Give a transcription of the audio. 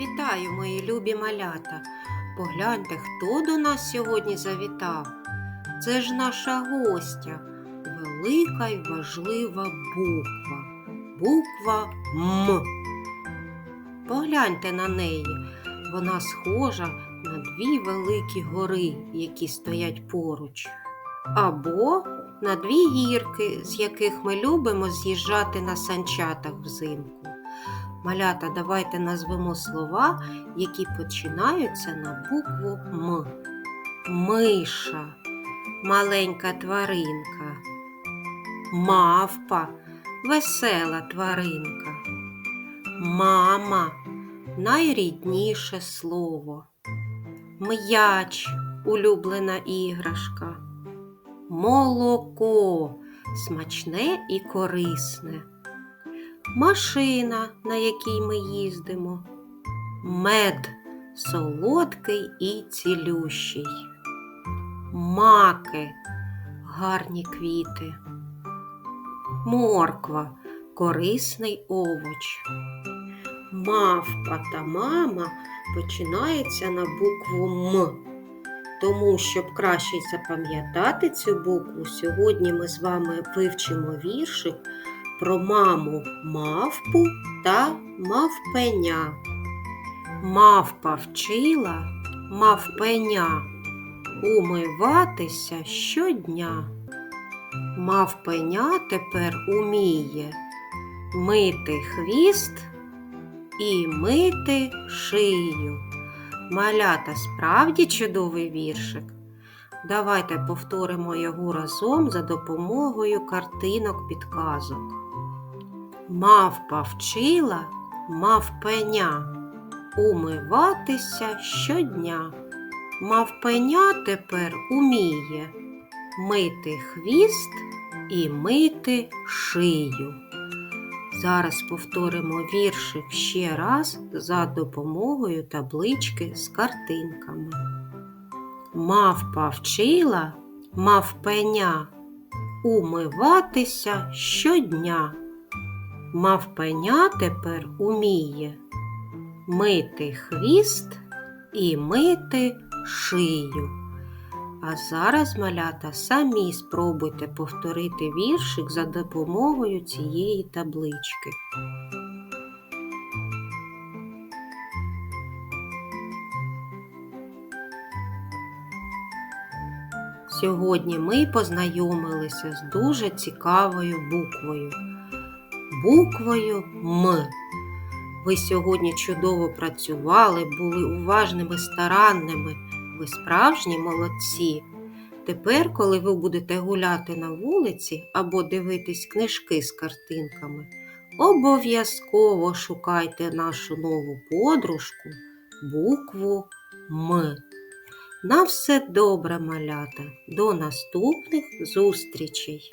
Вітаю, мої любі малята. Погляньте, хто до нас сьогодні завітав. Це ж наша гостя, велика й важлива буква. Буква М. Погляньте на неї. Вона схожа на дві великі гори, які стоять поруч. Або на дві гірки, з яких ми любимо з'їжджати на санчатах взимку. Малята, давайте назвемо слова, які починаються на букву М. Миша, маленька тваринка, мавпа, весела тваринка, мама найрідніше слово, м'яч улюблена іграшка, молоко смачне і корисне машина, на якій ми їздимо, мед солодкий і цілющий, маки гарні квіти, морква корисний овоч. Мавпа та мама починається на букву М. Тому, щоб краще запам'ятати цю букву, сьогодні ми з вами вивчимо віршик про маму мавпу та мавпеня. Мавпа вчила мавпеня умиватися щодня. Мавпеня тепер уміє мити хвіст і мити шию. Малята справді чудовий віршик. Давайте повторимо його разом за допомогою картинок підказок. Мавпа вчила мавпеня умиватися щодня. Мавпеня тепер уміє мити хвіст і мити шию. Зараз повторимо віршик ще раз за допомогою таблички з картинками. Мавпа вчила мавпеня умиватися щодня. Мавпеня тепер уміє мити хвіст і мити шию. А зараз, малята, самі спробуйте повторити віршик за допомогою цієї таблички. Сьогодні ми познайомилися з дуже цікавою буквою. Буквою М. Ви сьогодні чудово працювали, були уважними, старанними. Ви справжні молодці. Тепер, коли ви будете гуляти на вулиці або дивитись книжки з картинками, обов'язково шукайте нашу нову подружку, букву М. На все добре, малята. До наступних зустрічей!